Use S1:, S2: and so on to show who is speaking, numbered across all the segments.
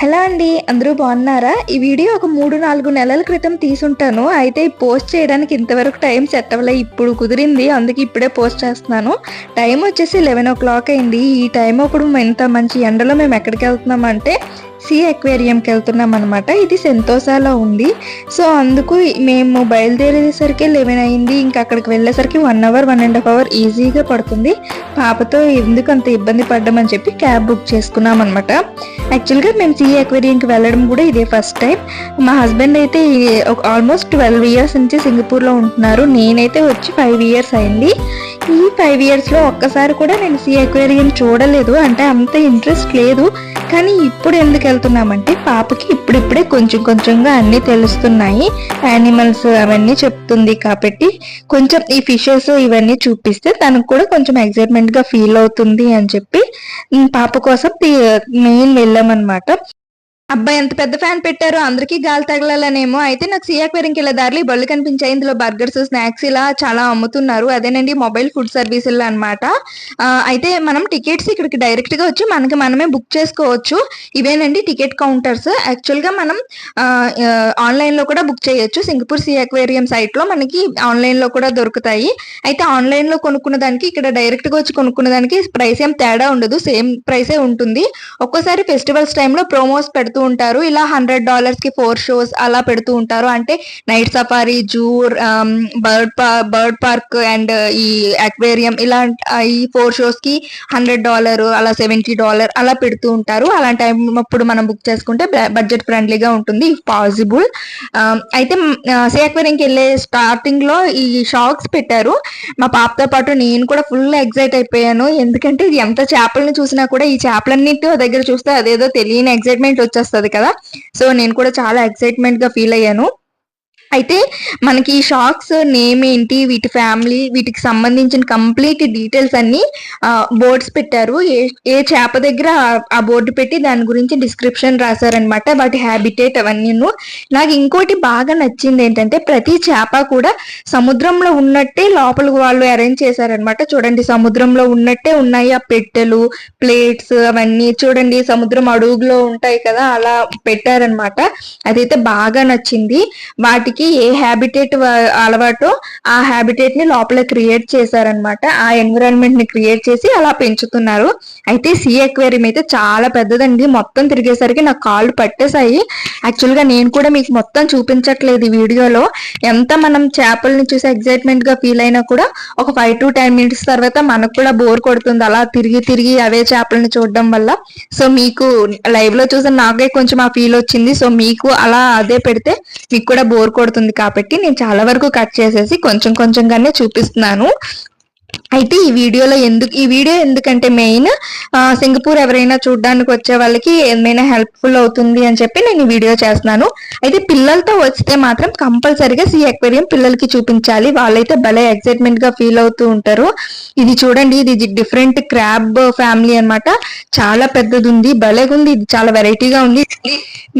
S1: Hello అండి అందరూ బాగున్నారా? ఈ వీడియో ఒక మూడు నాలుగు నెలల క్రితం తీసుంటాను. అయితే పోస్ట్ చేయడానికి ఇంతవరకు టైం సెట్ అవ్వలే. ఇప్పుడు కుదిరింది అందుకే ఇప్పుడే పోస్ట్ చేస్తున్నాను. టైం వచ్చేసి లెవెన్ ఓ క్లాక్ అయింది. ఈ టైం అప్పుడు ఇంత మంచి ఎండలో మేము ఎక్కడికి వెళ్తున్నాం అంటే సీ అక్వేరియంకి వెళ్తున్నాం అనమాట ఇది సెంతోసాలో ఉంది. సో అందుకు మేము బయలుదేరేసరికి లెవెన్ అయింది. ఇంకా అక్కడికి వెళ్ళేసరికి one hour one and half hour ఈజీగా పడుతుంది. పాపతో ఎందుకు అంత ఇబ్బంది పడ్డామని చెప్పి క్యాబ్ బుక్ చేసుకున్నాం అనమాట యాక్చువల్గా మేము సీ అక్వేరియంకి వెళ్ళడం కూడా ఇదే ఫస్ట్ టైం. మా హస్బెండ్ అయితే ఆల్మోస్ట్ ట్వెల్వ్ ఇయర్స్ నుంచి సింగపూర్లో ఉంటున్నారు. నేనైతే వచ్చి ఫైవ్ ఇయర్స్ అయింది. ఈ ఫైవ్ ఇయర్స్లో ఒక్కసారి కూడా నేను సీ అక్వేరియం చూడలేదు. అంటే అంత ఇంట్రెస్ట్ లేదు. కానీ ఇప్పుడు ఎందుకు వెళ్తున్నామంటే పాపకి ఇప్పుడిప్పుడే కొంచెం కొంచెంగా అన్నీ తెలుస్తున్నాయి. యానిమల్స్ అవన్నీ చెప్తుంది కాబట్టి కొంచెం ఈ ఫిషెస్ ఇవన్నీ చూపిస్తే తనకు కూడా కొంచెం ఎగ్జైట్మెంట్గా ఫీల్ అవుతుంది అని చెప్పి పాప కోసం మెయిన్ వెళ్ళామన్నమాట. అబ్బాయి ఎంత పెద్ద ఫ్యాన్ పెట్టారో అందరికీ గాలి తగలాలనేమో. అయితే నాకు సీ అక్వేరింగ్కి వెళ్ళే దారిలో బళ్ళు కనిపించాయి. ఇందులో బర్గర్స్ స్నాక్స్ ఇలా చాలా అమ్ముతున్నారు. అదేనండి మొబైల్ ఫుడ్ సర్వీసులు అనమాట అయితే మనం టికెట్స్ ఇక్కడికి డైరెక్ట్గా వచ్చి మనకి మనమే బుక్ చేసుకోవచ్చు. ఇవేనండి టికెట్ కౌంటర్స్. యాక్చువల్గా మనం ఆన్లైన్లో కూడా బుక్ చేయొచ్చు. సింగపూర్ సీ అక్వేరియం సైట్లో మనకి ఆన్లైన్లో కూడా దొరుకుతాయి. అయితే ఆన్లైన్లో కొనుక్కున్న దానికి ఇక్కడ డైరెక్ట్గా వచ్చి కొనుక్కున్న దానికి ప్రైస్ ఏం తేడా ఉండదు. సేమ్ ప్రైసే ఉంటుంది. ఒక్కోసారి ఫెస్టివల్స్ టైంలో ప్రోమోస్ పెడుతూ ఉంటారు. ఇలా హండ్రెడ్ డాలర్స్కి ఫోర్ షోస్ అలా పెడుతూ ఉంటారు. అంటే night safari zoo bird bird park and ఈ అక్వేరియం ఇలా ఈ ఫోర్ షోస్కి హండ్రెడ్ డాలర్ అలా సెవెంటీ డాలర్ అలా పెడుతూ ఉంటారు. అలాంటి టైం అప్పుడు మనం బుక్ చేసుకుంటే బడ్జెట్ ఫ్రెండ్లీగా ఉంటుంది. ఇఫ్ పాసిబుల్ అయితే సే అక్వేరియంకి వెళ్ళే స్టార్టింగ్లో ఈ షాక్స్ పెట్టారు. మా పాపతో పాటు నేను కూడా ఫుల్ ఎగ్జైట్ అయిపోయాను. ఎందుకంటే ఇది ఎంత చేపలను చూసినా కూడా ఈ చేపలన్నిటి దగ్గర చూస్తే అదేదో తెలియని ఎగ్జైట్మెంట్ వచ్చేస్తుంది. కదా. సో నేను కూడా చాలా ఎక్సైట్మెంట్గా ఫీల్ అయ్యాను. అయితే మనకి ఈ షాక్స్ నేమ్ ఏంటి వీటి ఫ్యామిలీ వీటికి సంబంధించిన కంప్లీట్ డీటెయిల్స్ అన్ని బోర్డ్స్ పెట్టారు. ఏ ఏ చేప దగ్గర ఆ- బోర్డు పెట్టి దాని గురించి డిస్క్రిప్షన్ రాశారనమాట వాటి హ్యాబిటేట్ అవన్నీ నాకు ఇంకోటి బాగా నచ్చింది ఏంటంటే ప్రతి చేప కూడా సముద్రంలో ఉన్నట్టే లోపలికి వాళ్ళు అరేంజ్ చేశారనమాట చూడండి సముద్రంలో ఉన్నట్టే ఉన్నాయి ఆ పెట్టెలు ప్లేట్స్ అవన్నీ. చూడండి సముద్రం అడుగులో ఉంటాయి కదా అలా పెట్టారనమాట అదైతే బాగా నచ్చింది. వాటికి ఏ హ్యాబిటేట్ అలవాటో ఆ హ్యాబిటేట్ని లోపల క్రియేట్ చేశారనమాట ఆ ఎన్విరాన్మెంట్ని క్రియేట్ చేసి అలా పెంచుతున్నారు. అయితే సీ అక్వేరియం అయితే చాలా పెద్దదండి. మొత్తం తిరిగేసరికి నాకు కాళ్ళు పట్టేశాయి. యాక్చువల్గా నేను కూడా మీకు మొత్తం చూపించట్లేదు ఈ వీడియోలో. ఎంత మనం చేపల్ని చూసి ఎక్సైట్మెంట్గా ఫీల్ అయినా కూడా ఒక ఫైవ్ టు టెన్ మినిట్స్ తర్వాత మనకు కూడా బోర్ కొడుతుంది. అలా తిరిగి తిరిగి అవే చేపల్ని చూడడం వల్ల. సో మీకు లైవ్లో చూసిన నాకే కొంచెం ఆ ఫీల్ వచ్చింది. సో మీకు అలా అదే పెడితే మీకు కూడా బోర్ పడుతుంది కాబట్టి నేను చాలా వరకు కట్ చేసేసి కొంచెం కొంచెంగానే చూపిస్తున్నాను. అయితే ఈ వీడియోలో ఎందుకు ఈ వీడియో ఎందుకంటే మెయిన్ సింగపూర్ ఎవరైనా చూడడానికి వచ్చే వాళ్ళకి ఏమైనా హెల్ప్ఫుల్ అవుతుంది అని చెప్పి నేను ఈ వీడియో చేస్తున్నాను. అయితే పిల్లలతో వస్తే మాత్రం కంపల్సరీగా సీ అక్వేరియం పిల్లలకి చూపించాలి. వాళ్ళైతే భలే ఎక్సైట్మెంట్గా ఫీల్ అవుతూ ఉంటారు. ఇది చూడండి ఇది డిఫరెంట్ క్రాబ్ ఫ్యామిలీ అన్నమాట. చాలా పెద్దది ఉంది భలేగుంది ఇది చాలా వెరైటీగా ఉంది.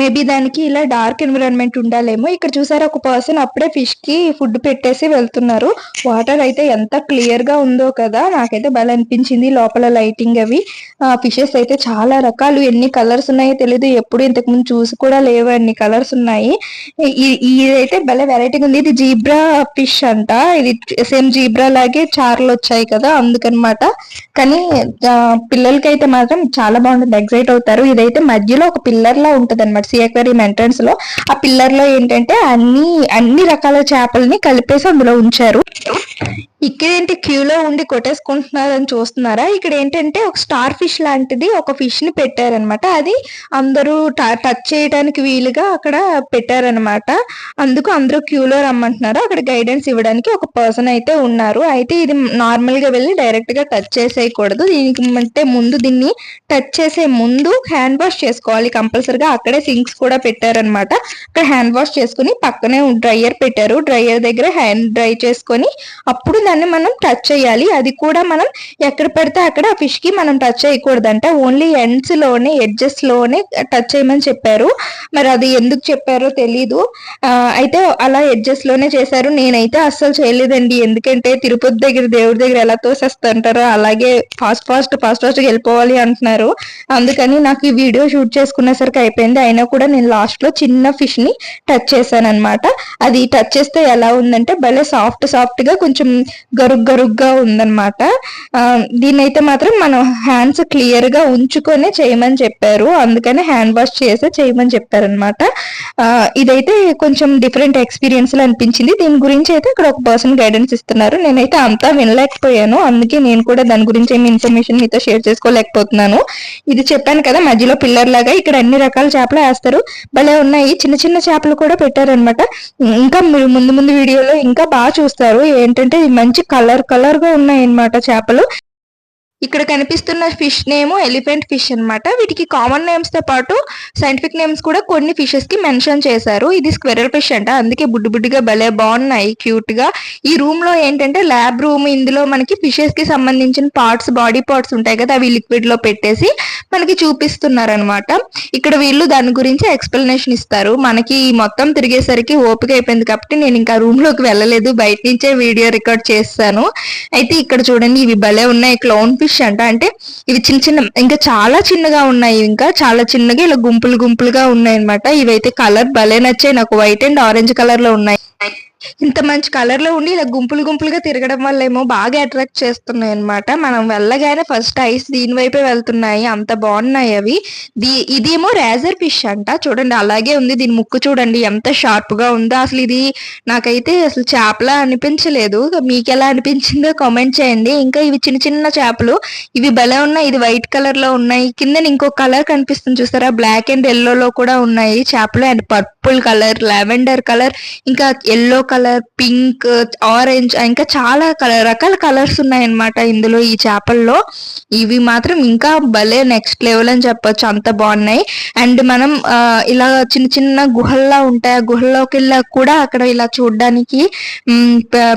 S1: మేబీ దానికి ఇలా డార్క్ ఎన్విరాన్మెంట్ ఉండాలేమో. ఇక్కడ చూసారా ఒక పర్సన్ అప్పుడే ఫిష్కి ఫుడ్ పెట్టేసి వెళ్తున్నారు. వాటర్ అయితే ఎంత క్లియర్గా ఉందో కదా నాకైతే భలే అనిపించింది లోపల లైటింగ్ అవి. ఫిషెస్ అయితే చాలా రకాలు. ఎన్ని కలర్స్ ఉన్నాయో తెలియదు ఎప్పుడు ఇంతకు ముందు చూసి కూడా లేవు అన్ని కలర్స్ ఉన్నాయి. ఇదైతే భలే వెరైటీగా ఉంది. ఇది జీబ్రా ఫిష్ అంట. ఇది సేమ్ జీబ్రా లాగే చార్లు వచ్చాయి కదా అందుకనమాట. కానీ పిల్లలకి పిల్లలకైతే మాత్రం చాలా బాగుంటుంది. ఎగ్జైట్ అవుతారు. ఇదైతే మధ్యలో ఒక పిల్లర్ లా ఉంటుంది అనమాట సీ అక్వేరియం ఎంట్రన్స్లో ఆ పిల్లర్లో ఏంటంటే అన్ని అన్ని రకాల చేపల్ని కలిపేసి అందులో ఉంచారు. ఇక్కడేంటి క్యూలో ఉండి కొట్టేసుకుంటున్నారని చూస్తున్నారా? ఇక్కడ ఏంటంటే ఒక స్టార్ ఫిష్ లాంటిది ఒక ఫిష్ని పెట్టారనమాట అది అందరూ టచ్ చేయడానికి వీలుగా అక్కడ పెట్టారనమాట అందుకు అందరూ క్యూలో రమ్మంటున్నారు. అక్కడ గైడెన్స్ ఇవ్వడానికి ఒక పర్సన్ అయితే ఉన్నారు. అయితే ఇది నార్మల్గా వెళ్ళి డైరెక్ట్గా టచ్ చేసేయకూడదు. దీనికి అంటే ముందు దీన్ని టచ్ చేసే ముందు హ్యాండ్ వాష్ చేసుకోవాలి. కంపల్సరిగా అక్కడే సింక్స్ కూడా పెట్టారనమాట అక్కడ హ్యాండ్ వాష్ చేసుకుని పక్కనే డ్రైయర్ పెట్టారు. డ్రైయర్ దగ్గర హ్యాండ్ డ్రై చేసుకొని అప్పుడు దాన్ని మనం టచ్ చేయాలి. ఉండాలి అది కూడా మనం ఎక్కడ పెడితే అక్కడ ఆ ఫిష్కి మనం టచ్ చేయకూడదు అంటే ఓన్లీ ఎండ్స్లోనే ఎడ్జెస్లోనే టచ్ చేయమని చెప్పారు. మరి అది ఎందుకు చెప్పారో తెలీదు. అయితే అలా ఎడ్జెస్లోనే చేశారు. నేనైతే అస్సలు చేయలేదండి. ఎందుకంటే తిరుపతి దగ్గర దేవుడి దగ్గర ఎలా తోసేస్తుంటారో అలాగే ఫాస్ట్ ఫాస్ట్ ఫాస్ట్ ఫాస్ట్ వెళ్ళిపోవాలి అంటున్నారు. అందుకని నాకు ఈ వీడియో షూట్ చేసుకునేసరికి అయిపోయింది. అయినా కూడా నేను లాస్ట్లో చిన్న ఫిష్ని టచ్ చేశాను అనమాట అది టచ్ చేస్తే ఎలా ఉందంటే భలే సాఫ్ట్ సాఫ్ట్గా కొంచెం గరుగ్ గరుగ్గా ఉందన్నమాట. దీన్నైతే అయితే మాత్రం మనం హ్యాండ్స్ క్లియర్గా ఉంచుకొని చేయమని చెప్పారు. అందుకని హ్యాండ్ వాష్ చేసే చేయమని చెప్పారనమాట ఇదైతే కొంచెం డిఫరెంట్ ఎక్స్పీరియన్స్ అనిపించింది. దీని గురించి అయితే ఇక్కడ ఒక పర్సన్ గైడెన్స్ ఇస్తున్నారు. నేనైతే అంతా వినలేకపోయాను. అందుకే నేను కూడా దాని గురించి ఏమి ఇన్ఫర్మేషన్ మీతో షేర్ చేసుకోలేకపోతున్నాను. ఇది చెప్పాను కదా మధ్యలో పిల్లర్ లాగా ఇక్కడ అన్ని రకాల చేపలు వేస్తారు. భలే ఉన్నాయి. చిన్న చిన్న చేపలు కూడా పెట్టారనమాట ఇంకా మీరు ముందు ముందు వీడియోలో ఇంకా బాగా చూస్తారు. ఏంటంటే మంచి కలర్ కలర్గా ఉన్నాయన్నమాట చేపలు. ఇక్కడ కనిపిస్తున్న ఫిష్ నేమ్ ఎలిఫెంట్ ఫిష్ అనమాట వీటికి కామన్ నేమ్స్తో పాటు సైంటిఫిక్ నేమ్స్ కూడా కొన్ని ఫిషెస్కి మెన్షన్ చేశారు. ఇది స్క్వెరల్ ఫిష్ అంట. అందుకే బుడ్డు బుడ్డిగా భలే బాగున్నాయి క్యూట్గా. ఈ రూమ్లో ఏంటంటే ల్యాబ్ రూమ్ ఇందులో మనకి ఫిషెస్కి సంబంధించిన పార్ట్స్ బాడీ పార్ట్స్ ఉంటాయి కదా అవి లిక్విడ్లో పెట్టేసి మనకి చూపిస్తున్నారనమాట ఇక్కడ వీళ్ళు దాని గురించి ఎక్స్ప్లెనేషన్ ఇస్తారు. మనకి మొత్తం తిరిగేసరికి ఓపిక అయిపోయింది కాబట్టి నేను ఇంకా రూమ్లోకి వెళ్ళలేదు. బయట నుంచే వీడియో రికార్డ్ చేస్తాను. అయితే ఇక్కడ చూడండి ఇవి భలే ఉన్నాయి. క్లౌన్ ఫిష్ అంట అంటే ఇవి చిన్న చిన్న ఇంకా చాలా చిన్నగా ఉన్నాయి ఇంకా. చాలా చిన్నగా ఇలా గుంపులు గుంపులుగా ఉన్నాయి అనమాట ఇవైతే కలర్ భలే నచ్చాయి. నాకు వైట్ అండ్ ఆరెంజ్ కలర్లో ఉన్నాయి. ఇంత మంచి కలర్లో ఉండి ఇలా గుంపులు గుంపులుగా తిరగడం వల్ల ఏమో బాగా అట్రాక్ట్ చేస్తున్నాయి అనమాట మనం వెళ్ళగానే ఫస్ట్ ఐస్ దీని వైపే వెళ్తున్నాయి. అంత బాగున్నాయి అవి. దీ ఇదేమో రేజర్ ఫిష్ అంట. చూడండి అలాగే ఉంది. దీని ముక్కు చూడండి ఎంత షార్ప్గా ఉందో. అసలు ఇది నాకైతే అసలు చేపలా అనిపించలేదు. మీకు ఎలా అనిపించిందో కామెంట్ చేయండి. ఇంకా ఇవి చిన్న చిన్న చేపలు. ఇవి భలే ఉన్నాయి. ఇది వైట్ కలర్లో ఉన్నాయి. కింద ఇంకో కలర్ కనిపిస్తుంది చూసారా? బ్లాక్ అండ్ ఎల్లో లో కూడా ఉన్నాయి. చేపలు and purple colour lavender colour ఇంకా yellow colour colour pink orange ఇంకా చాలా కలర్ రకాల కలర్స్ ఉన్నాయన్నమాట ఇందులో ఈ చేపల్లో. ఇవి మాత్రం ఇంకా భలే నెక్స్ట్ లెవెల్ అని చెప్పొచ్చు అంత బాగున్నాయి. అండ్ మనం ఇలా చిన్న చిన్న గుహల్లా ఉంటాయి ఆ గుహల్లోకి వెళ్ళా కూడా అక్కడ ఇలా చూడడానికి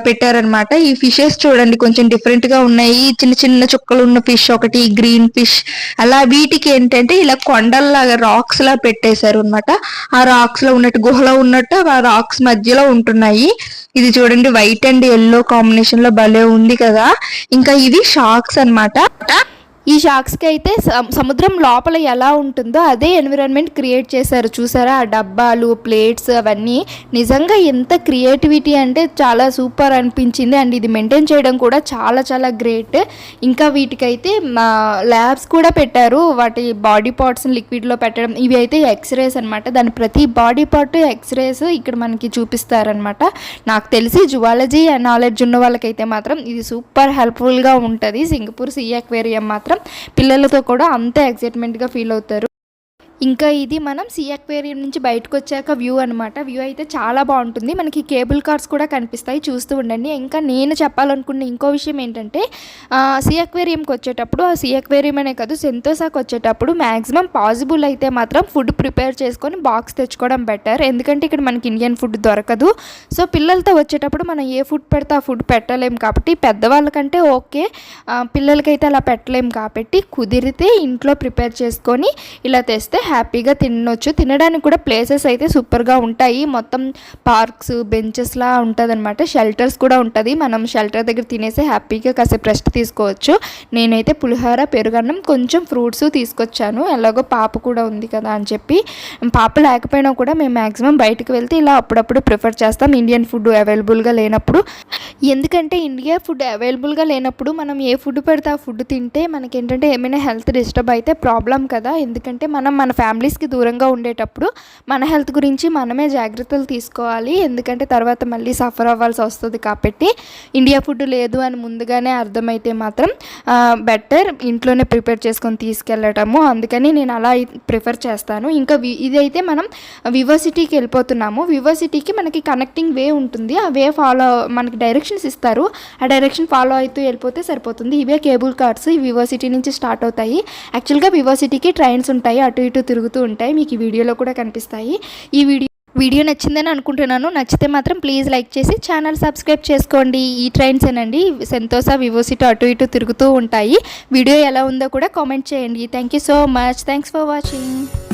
S1: పెట్టారనమాట ఈ ఫిషెస్ చూడండి కొంచెం డిఫరెంట్గా ఉన్నాయి. చిన్న చిన్న చుక్కలు ఉన్న ఫిష్ ఒకటి గ్రీన్ ఫిష్ అలా వీటికి ఏంటంటే ఇలా కొండల్లాగా రాక్స్ లా పెట్టేశారు అనమాట ఆ రాక్స్లో ఉన్నట్టు గుహలో ఉన్నట్టు ఆ రాక్స్ మధ్యలో ఉంటున్నాయి. ఇది చూడండి వైట్ అండ్ ఎల్లో కాంబినేషన్లో భలే ఉంది కదా. ఇంకా ఇది షాక్స్ అనమాట
S2: ఈ షాక్స్కి అయితే సముద్రం లోపల ఎలా ఉంటుందో అదే ఎన్విరాన్మెంట్ క్రియేట్ చేశారు. చూసారా? ఆ డబ్బాలు ప్లేట్స్ అవన్నీ నిజంగా ఎంత క్రియేటివిటీ అంటే చాలా సూపర్ అనిపించింది. అండ్ ఇది మెయింటైన్ చేయడం కూడా చాలా చాలా గ్రేట్. ఇంకా వీటికైతే ల్యాబ్స్ కూడా పెట్టారు. వాటి బాడీ పార్ట్స్ని లిక్విడ్లో పెట్టడం ఇవి అయితే ఎక్స్రేస్ అనమాట దాని ప్రతి బాడీ పార్ట్ ఎక్స్రేస్ ఇక్కడ మనకి చూపిస్తారనమాట నాకు తెలిసి జువాలజీ నాలెడ్జ్ ఉన్న వాళ్ళకైతే మాత్రం ఇది సూపర్ హెల్ప్ఫుల్గా ఉంటుంది. సింగపూర్ సీ అక్వేరియం మాత్రం పిల్లలతో కూడా అంతే ఎక్సైట్మెంట్గా ఫీల్ అవుతారు. ఇంకా ఇది మనం సీ అక్వేరియం నుంచి బయటకు వచ్చాక వ్యూ అనమాట వ్యూ అయితే చాలా బాగుంటుంది. మనకి కేబుల్ కార్స్ కూడా కనిపిస్తాయి. చూస్తూ ఉండండి. ఇంకా నేను చెప్పాలనుకున్న ఇంకో విషయం ఏంటంటే సీ అక్వేరియంకి వచ్చేటప్పుడు ఆ సీ అక్వేరియం అనే కాదు సెంతోసాకి వచ్చేటప్పుడు మ్యాక్సిమం పాసిబుల్ అయితే మాత్రం ఫుడ్ ప్రిపేర్ చేసుకొని బాక్స్ తెచ్చుకోవడం బెటర్ ఎందుకంటే ఇక్కడ మనకి ఇండియన్ ఫుడ్ దొరకదు. సో పిల్లలతో వచ్చేటప్పుడు మనం ఏ ఫుడ్ పెడితే ఆ ఫుడ్ పెట్టలేం కాబట్టి పెద్దవాళ్ళకంటే ఓకే పిల్లలకైతే అలా పెట్టలేం కాబట్టి కుదిరితే ఇంట్లో ప్రిపేర్ చేసుకొని ఇలా తెస్తే హ్యాపీగా తినొచ్చు. తినడానికి కూడా ప్లేసెస్ అయితే సూపర్గా ఉంటాయి. మొత్తం పార్క్స్ బెంచెస్లా ఉంటుంది అనమాట షెల్టర్స్ కూడా ఉంటుంది. మనం షెల్టర్ దగ్గర తినేసి హ్యాపీగా కాసేపు రెస్ట్ తీసుకోవచ్చు. నేనైతే పులిహోర పెరుగన్నం కొంచెం ఫ్రూట్స్ తీసుకొచ్చాను. ఎలాగో పాప కూడా ఉంది కదా అని చెప్పి. పాప లేకపోయినా కూడా మేము మ్యాక్సిమం బయటకు వెళ్తే ఇలా అప్పుడప్పుడు ప్రిఫర్ చేస్తాం. ఇండియన్ ఫుడ్ అవైలబుల్గా లేనప్పుడు. ఎందుకంటే ఇండియా ఫుడ్ అవైలబుల్గా లేనప్పుడు మనం ఏ ఫుడ్ పెడితే ఆ ఫుడ్ తింటే మనకి ఏంటంటే ఏమైనా హెల్త్ డిస్టర్బ్ అయితే ప్రాబ్లం కదా. ఎందుకంటే మనం మన ఫ్యామిలీస్కి దూరంగా ఉండేటప్పుడు మన హెల్త్ గురించి మనమే జాగ్రత్తలు తీసుకోవాలి. ఎందుకంటే తర్వాత మళ్ళీ సఫర్ అవ్వాల్సి వస్తుంది కాబట్టి ఇండియా ఫుడ్ లేదు అని ముందుగానే అర్థమైతే మాత్రం బెటర్ ఇంట్లోనే ప్రిపేర్ చేసుకొని తీసుకెళ్ళటము. అందుకని నేను అలా ప్రిఫర్ చేస్తాను. ఇంకా ఇదైతే మనం వివర్సిటీకి వెళ్ళిపోతున్నాము. వివర్సిటీకి మనకి కనెక్టింగ్ వే ఉంటుంది. ఆ వే ఫాలో మనకి డైరెక్షన్స్ ఇస్తారు. ఆ డైరెక్షన్ ఫాలో అవుతూ వెళ్ళిపోతే సరిపోతుంది. ఇవే కేబుల్ కార్డ్స్ ఈ వివర్సిటీ నుంచి స్టార్ట్ అవుతాయి. యాక్చువల్గా వివర్సిటీకి ట్రైన్స్ ఉంటాయి. అటు ఇటు తిరుగుతూ ఉంటాయి మీకు ఈ వీడియోలో కూడా కనిపిస్తాయి. ఈ వీడియో వీడియో నచ్చిందని అనుకుంటున్నాను. నచ్చితే మాత్రం ప్లీజ్ లైక్ చేసి ఛానల్ సబ్స్క్రైబ్ చేసుకోండి. ఈ ట్రైన్స్ ఏనండి సెంతోసా వివోసిటో అటు ఇటు తిరుగుతూ ఉంటాయి. వీడియో ఎలా ఉందో కూడా కామెంట్ చేయండి. Thank you so much thanks for watching